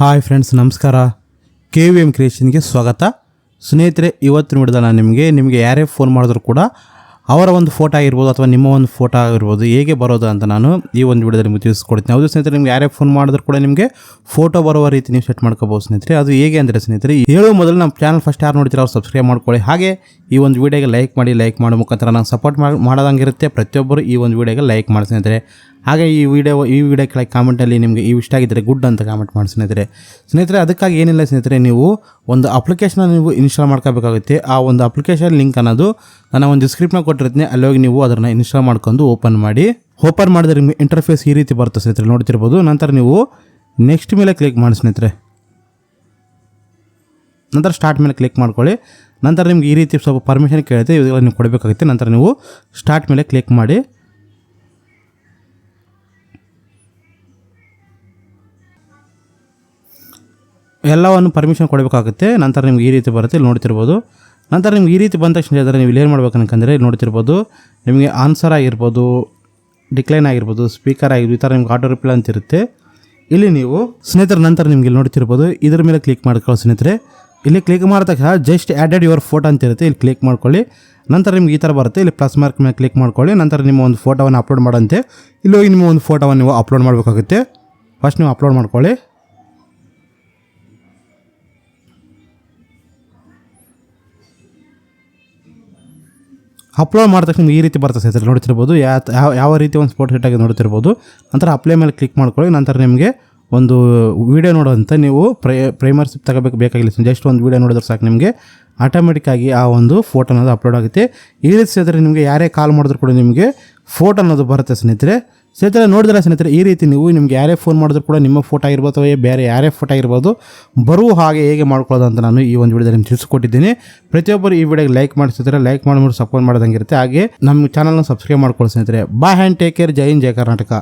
Hi friends ನಮಸ್ಕಾರ. K V M ಕ್ರಿಯೇಷನ್ಗೆ ಸ್ವಾಗತ. ಸ್ನೇಹಿತರೆ ಇವತ್ತು ನೋಡಿದ ನಾನು ನಿಮಗೆ ನಿಮಗೆ ಯಾರೇ ಫೋನ್ ಮಾಡಿದ್ರು ಕೂಡ ಅವರ ಒಂದು ಫೋಟೋ ಆಗಿರ್ಬೋದು ಅಥವಾ ನಿಮ್ಮ ಒಂದು ಫೋಟೋ ಆಗಿರ್ಬೋದು ಹೇಗೆ ಬರೋದು ಅಂತ ನಾನು ಈ ಒಂದು ವಿಡಿಯೋದಲ್ಲಿ ನಿಮಗೆ ತಿಳಿಸ್ಕೊಡ್ತೀನಿ. ಹೌದು ಸ್ನೇಹಿತರೆ, ನಿಮ್ಗೆ ಯಾರೇ ಫೋನ್ ಮಾಡಿದ್ರು ಕೂಡ ನಿಮಗೆ ಫೋಟೋ ಬರುವ ರೀತಿ ನೀವು ಸೆಟ್ ಮಾಡ್ಕೋಬೋದು ಸ್ನೇಹಿತರೆ. ಅದು ಹೇಗೆ ಅಂದರೆ ಸ್ನೇಹಿತರೆ ಹೇಳೋ ಮೊದಲು ನಮ್ಮ ಚಾನಲ್ ಫಸ್ಟ್ ಯಾರು ನೋಡ್ತೀರ ಅವ್ರು ಸಬ್ಸ್ಕ್ರೈಬ್ ಮಾಡ್ಕೊಳ್ಳಿ. ಹಾಗೆ ಈ ಒಂದು ವಿಡಿಯೋಗೆ ಲೈಕ್ ಮಾಡಿ ಲೈಕ್ ಮಾಡೋ ಮುಖಾಂತರ ನಾನು ಸಪೋರ್ಟ್ ಮಾಡಿ ಮಾಡೋದಂಗಿರುತ್ತೆ ಪ್ರತಿಯೊಬ್ಬರು ಈ ಒಂದು ವಿಡಿಯೋಗೆ ಲೈಕ್ ಮಾಡಿ ಸ್ನೇಹಿತರೆ. ಹಾಗೆ ಈ ವಿಡಿಯೋ ಈ ವಿಡಿಯೋ ಕೆಳಗೆ ಕಾಮೆಂಟಲ್ಲಿ ನಿಮಗೆ ಈ ಇಷ್ಟ ಆಗಿದ್ದರೆ ಗುಡ್ ಅಂತ ಕಾಮೆಂಟ್ ಮಾಡಿ ಸ್ನೇಹಿತರೆ. ಸ್ನೇಹಿತರೆ, ಅದಕ್ಕಾಗಿ ಏನಿಲ್ಲ ಸ್ನೇಹಿತರೆ, ನೀವು ಒಂದು ಅಪ್ಲಿಕೇಶನ್ ನೀವು ಇನ್ಸ್ಟಾಲ್ ಮಾಡ್ಕೋಬೇಕಾಗುತ್ತೆ. ಆ ಒಂದು ಅಪ್ಲಿಕೇಶನ್ ಲಿಂಕ್ ಅನ್ನೋದು ನಾನು ಒಂದು ಸ್ಕ್ರಿಪ್ಟ್ನ ಕೊಟ್ಟಿರ್ತೀನಿ. ಅಲ್ಲಿ ಹೋಗಿ ನೀವು ಅದನ್ನು ಇನ್ಸ್ಟಾಲ್ ಮಾಡ್ಕೊಂಡು ಓಪನ್ ಮಾಡಿ. ಓಪನ್ ಮಾಡಿದ್ರೆ ನಿಮಗೆ ಇಂಟರ್ಫೇಸ್ ಈ ರೀತಿ ಬರುತ್ತೆ ಸ್ನೇಹಿತರೆ, ನೋಡ್ತಿರ್ಬೋದು. ನಂತರ ನೀವು ನೆಕ್ಸ್ಟ್ ಮೇಲೆ ಕ್ಲಿಕ್ ಮಾಡಿ ಸ್ನೇಹಿತರೆ. ನಂತರ ಸ್ಟಾರ್ಟ್ ಮೇಲೆ ಕ್ಲಿಕ್ ಮಾಡ್ಕೊಳ್ಳಿ. ನಂತರ ನಿಮ್ಗೆ ಈ ರೀತಿ ಸ್ವಲ್ಪ ಪರ್ಮಿಷನ್ ಕೇಳುತ್ತೆ ಇವುಗಳ ನೀವು ಕೊಡಬೇಕಾಗುತ್ತೆ. ನಂತರ ನೀವು ಸ್ಟಾರ್ಟ್ ಮೇಲೆ ಕ್ಲಿಕ್ ಮಾಡಿ. ಎಲ್ಲವನ್ನು ಪರ್ಮಿಷನ್ ಕೊಡಬೇಕಾಗುತ್ತೆ. ನಂತರ ನಿಮ್ಗೆ ಈ ರೀತಿ ಬರುತ್ತೆ, ಇಲ್ಲಿ ನೋಡ್ತಿರ್ಬೋದು. ನಂತರ ನಿಮ್ಗೆ ಈ ರೀತಿ ಬಂದ ತಕ್ಷಣ ಹೇಳಿದ್ರೆ ನೀವು ಇಲ್ಲಿ ಏನು ಇಲ್ಲಿ ನೋಡ್ತಿರ್ಬೋದು. ನಿಮಗೆ ಆನ್ಸರ್ ಆಗಿರ್ಬೋದು ಡಿಕ್ಲೈನ್ ಆಗಿರ್ಬೋದು ಸ್ಪೀಕರ್ ಆಗಿರ್ಬೋದು, ಈ ಥರ ನಿಮ್ಗೆ ಆಟೋ ರಿಪ್ಲೈ ಅಂತ ಇರುತ್ತೆ. ಇಲ್ಲಿ ನೀವು ಸ್ನೇಹಿತರ, ನಂತರ ನಿಮಗೆ ಇಲ್ಲಿ ನೋಡ್ತಿರ್ಬೋದು. ಇದ್ರ ಮೇಲೆ ಕ್ಲಿಕ್ ಮಾಡ್ಕೊಳ್ಳೋ ಸ್ನೇಹಿತರೆ. ಇಲ್ಲಿ ಕ್ಲಿಕ್ ಮಾಡಿದ ತಕ್ಷಣ ಜಸ್ಟ್ ಆ್ಯಡೆಡ್ ಯುವರ್ ಫೋಟೋ ಅಂತ ಇರುತ್ತೆ. ಇಲ್ಲಿ ಕ್ಲಿಕ್ ಮಾಡ್ಕೊಳ್ಳಿ. ನಂತರ ನಿಮ್ಗೆ ಈ ಥರ ಬರುತ್ತೆ. ಇಲ್ಲಿ ಪ್ಲಸ್ ಮಾರ್ಕ್ ಮೇಲೆ ಕ್ಲಿಕ್ ಮಾಡ್ಕೊಳ್ಳಿ. ನಂತರ ನಿಮ್ಮ ಒಂದು ಫೋಟೋವನ್ನು ಅಪ್ಲೋಡ್ ಮಾಡಂತೆ. ಇಲ್ಲಿ ಹೋಗಿ ನಿಮ್ಮ ಒಂದು ಫೋಟೋವನ್ನು ನೀವು ಅಪ್ಲೋಡ್ ಮಾಡಬೇಕಾಗುತ್ತೆ. ಫಸ್ಟ್ ನೀವು ಅಪ್ಲೋಡ್ ಮಾಡ್ಕೊಳ್ಳಿ. ಅಪ್ಲೋಡ್ ಮಾಡಿದ ತಕ್ಷಣ ಈ ರೀತಿ ಬರ್ತದೆ ಸ್ನೇಹಿತರೆ ನೋಡ್ತಿರ್ಬೋದು. ಯಾವ ಯಾವ ರೀತಿ ಒಂದು ಸ್ಪೋರ್ಟ್ ಸೆಟ್ ಆಗಿ ನೋಡ್ತಿರ್ಬೋದು. ನಂತರ ಅಪ್ಲೈ ಮೇಲೆ ಕ್ಲಿಕ್ ಮಾಡ್ಕೊಳ್ಳಿ. ನಂತರ ನಿಮಗೆ ಒಂದು ವೀಡಿಯೋ ನೋಡೋಂತ ನೀವು ಪ್ರೈ ಪ್ರೈಮರ್ಶಿಪ್ ತಗೋಬೇಕು, ಬೇಕಾಗಿಲ್ಲ. ಜಸ್ಟ್ ಒಂದು ವೀಡಿಯೋ ನೋಡಿದ್ರೆ ಸಾಕು ನಿಮಗೆ. ಆಟೋಮೆಟಿಕ್ಕಾಗಿ ಆ ಒಂದು ಫೋಟೋ ಅನ್ನೋದು ಅಪ್ಲೋಡ್ ಆಗುತ್ತೆ. ಈ ರೀತಿ ಸ್ನೇಹಿತರೆ, ನಿಮಗೆ ಯಾರೇ ಕಾಲ್ ಮಾಡಿದ್ರು ಕೂಡ ನಿಮಗೆ ಫೋಟೋ ಅನ್ನೋದು ಬರುತ್ತೆ ಸ್ನೇಹಿತರೆ. ಸ್ನೇಹಿತರೆ, ನೋಡಿದ್ರೆ ಸ್ನೇಹಿತರೆ, ಈ ರೀತಿ ನೀವು ನಿಮ್ಗೆ ಯಾರೇ ಫೋನ್ ಮಾಡಿದ್ರು ಕೂಡ ನಿಮ್ಮ ಫೋಟೋ ಆಗಿರ್ಬೋದು ಅಥವಾ ಬೇರೆ ಯಾರೇ ಫೋಟೋ ಆಗಿರ್ಬೋದು, ಬರುವ ಹಾಗೆ ಹೇಗೆ ಮಾಡ್ಕೊಳ್ಳೋದು ಅಂತ ನಾನು ಈ ಒಂದು ವಿಡಿಯೋದಲ್ಲಿ ನಿಮ್ಗೆ ತಿಳಿಸ್ಕೊಟ್ಟಿದ್ದೀನಿ. ಪ್ರತಿಯೊಬ್ಬರು ಈ ವಿಡಿಯೋಗೆ ಲೈಕ್ ಮಾಡಿಸಿದ್ರೆ ಲೈಕ್ ಮಾಡಿಬಿಟ್ಟು ಸಪೋರ್ಟ್ ಮಾಡೋದಂಗಿರುತ್ತೆ ಹಾಗೆ ನಮ್ಮ ಚಾನಲ್ನ ಸಬ್ಸ್ಕ್ರೈಬ್ ಮಾಡ್ಕೊಳ್ಳಿ ಸ್ನೇಹಿತರೆ. ಬಾಯ್ ಹ್ಯಾಂಡ್ ಟೇಕ್ ಕೇರ್ ಜೈ ಹಿಂದ್, ಜೈ ಕರ್ನಾಟಕ.